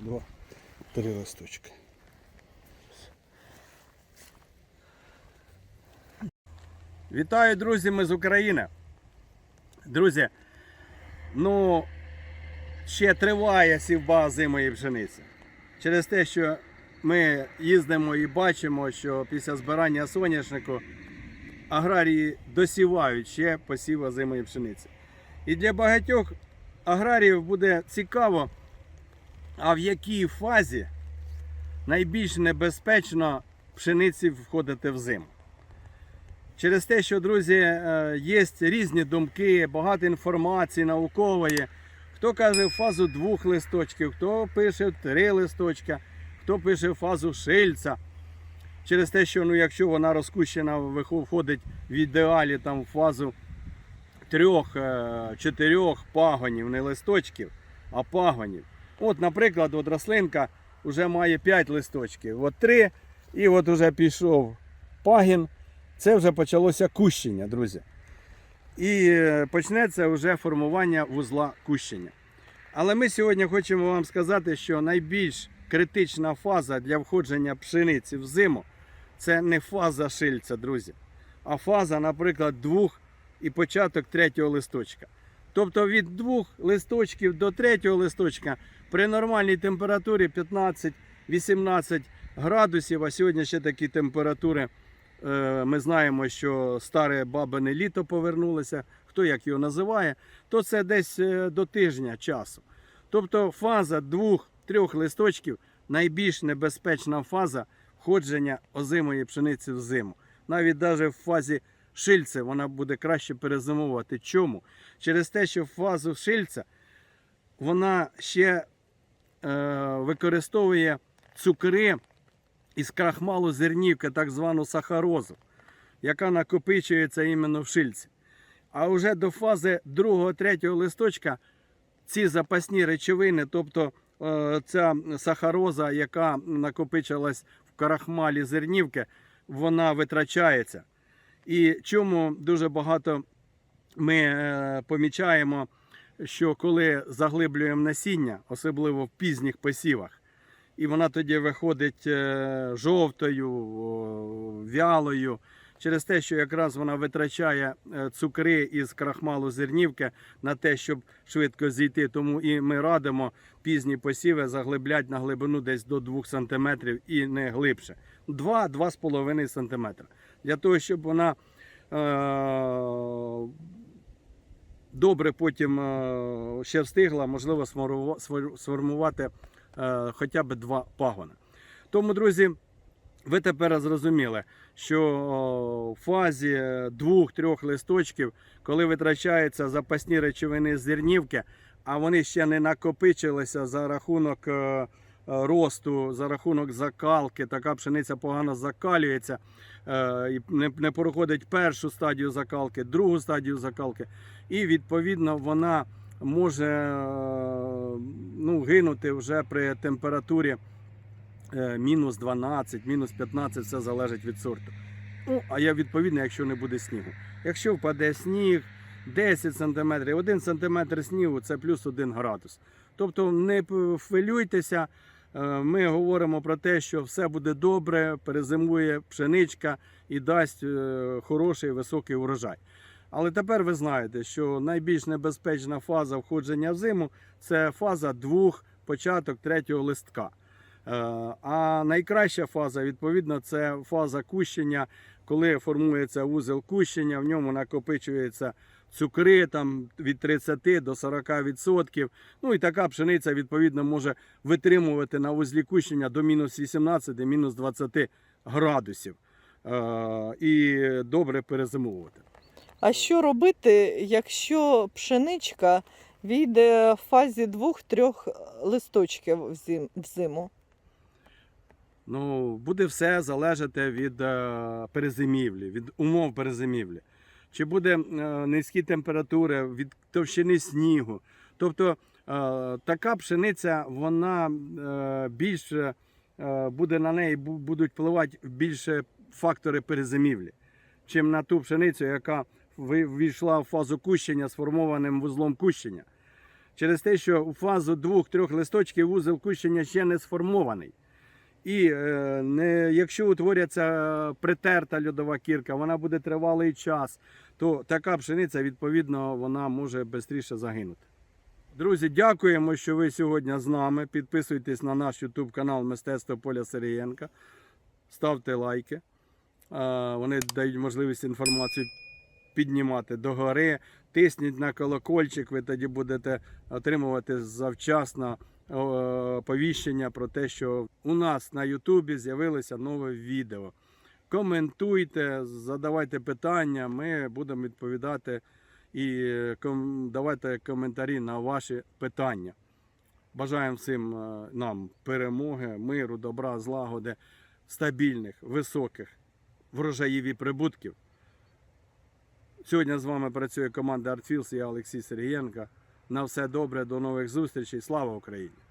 два, три листочки. Вітаю, друзі, ми з України. Друзі, ну, ще триває сівба озимої пшениці. Через те, що ми їздимо і бачимо, що після збирання соняшнику аграрії досівають ще посів озимої пшениці. І для багатьох аграріїв буде цікаво, а в якій фазі найбільш небезпечно пшениці входити в зиму. Через те, що, друзі, е, є різні думки, багато інформації наукової. Хто каже фазу двох листочків, хто пише три листочка, хто пише фазу шильця. Через те, що ну, якщо вона розкущена, входить в ідеалі там, в фазу трьох, е, пагонів, не листочків, а пагонів. От, наприклад, от рослинка вже має 5 листочків, от 3, і от вже пішов пагін. Це вже почалося кущення, друзі. І е, почнеться вже формування вузла кущення. Але ми сьогодні хочемо вам сказати, що найбільш критична фаза для входження пшениці в зиму це не фаза шильця, друзі, а фаза, наприклад, двох і початок третього листочка. Тобто від двох листочків до третього листочка при нормальній температурі 15-18 градусів, а сьогодні ще такі температури. е, Ми знаємо, що старе бабине літо повернулося, хто як його називає, то це десь е, до тижня часу. Тобто фаза двох-трьох листочків найбільш небезпечна фаза входження озимої пшениці в зиму. Навіть навіть в фазі шильця вона буде краще перезимувати. Чому? Через те, що фазу шильця вона ще е, використовує цукри із крахмалу зернівки, так звану сахарозу, яка накопичується іменно в шильці. А вже до фази другого-третього листочка ці запасні речовини, тобто е, ця сахароза, яка накопичилась в крахмалі зернівки, вона витрачається. І чому дуже багато ми е, помічаємо, що коли заглиблюємо насіння, особливо в пізніх посівах, і вона тоді виходить е, жовтою, вялою, через те, що якраз вона витрачає е, цукри із крахмалу зернівки на те, щоб швидко зійти. Тому і ми радимо пізні посіви заглибляти на глибину десь до 2 см і не глибше. 2-2,5 см. Для того, щоб вона е- добре потім е, ще встигла, можливо, сформувати е, хоча б два пагони. Тому, друзі, ви тепер зрозуміли, що в фазі двох-трьох листочків, коли витрачаються запасні речовини з зернівки, а вони ще не накопичилися за рахунок росту, за рахунок закалки, така пшениця погано закалюється, е, і не, проходить першу стадію закалки, другу стадію закалки, і відповідно вона може е, ну, гинути вже при температурі е, мінус 12, мінус 15, все залежить від сорту. Ну, а я відповідно, якщо не буде снігу. Якщо впаде сніг 10 см, 1 см снігу це плюс 1 градус. Тобто не хвилюйтеся. Е, Ми говоримо про те, що все буде добре, перезимує пшеничка і дасть е, хороший високий урожай. Але тепер ви знаєте, що найбільш небезпечна фаза входження в зиму це фаза двох, початок третього листка. Е, А найкраща фаза, відповідно, це фаза кущення, коли формується вузел кущення, в ньому накопичуються цукри там, від 30 до 40%. Ну і така пшениця, відповідно, може витримувати на вузлі кущення до мінус 18, мінус 20 градусів. Е, І добре перезимовувати. А що робити, якщо пшеничка війде в фазі двох-трьох листочків взим- взиму? Ну, буде все залежати від е, перезимівлі, від умов перезимівлі. Чи буде е, низькі температури, від товщини снігу. Тобто е, така пшениця, вона е, більше е, буде на неї будуть впливати більше фактори перезимівлі, чим на ту пшеницю, яка ввійшла в фазу кущення сформованим вузлом кущення. через те, що у фазу двох-трьох листочків вузол кущення ще не сформований. І е, не, якщо утворяться притерта льодова кірка, вона буде тривалий час, то така пшениця, відповідно, вона може швидше загинути. Друзі, дякуємо, що ви сьогодні з нами. Підписуйтесь на наш YouTube канал Мистецтво Поля Сирієнка. Ставте лайки. Е, Вони дають можливість інформацію піднімати догори. Тисніть на колокольчик, ви тоді будете отримувати завчасно повіщення про те, що у нас на Ютубі з'явилося нове відео. Коментуйте, задавайте питання, ми будемо відповідати і е, давайте коментарі на ваші питання. Бажаємо всім е, нам перемоги, миру, добра, злагоди, стабільних, високих врожаїв і прибутків. Сьогодні з вами працює команда Артфілс, я Олексій Сергієнко. На все добре, до нових зустрічей. Слава Україні!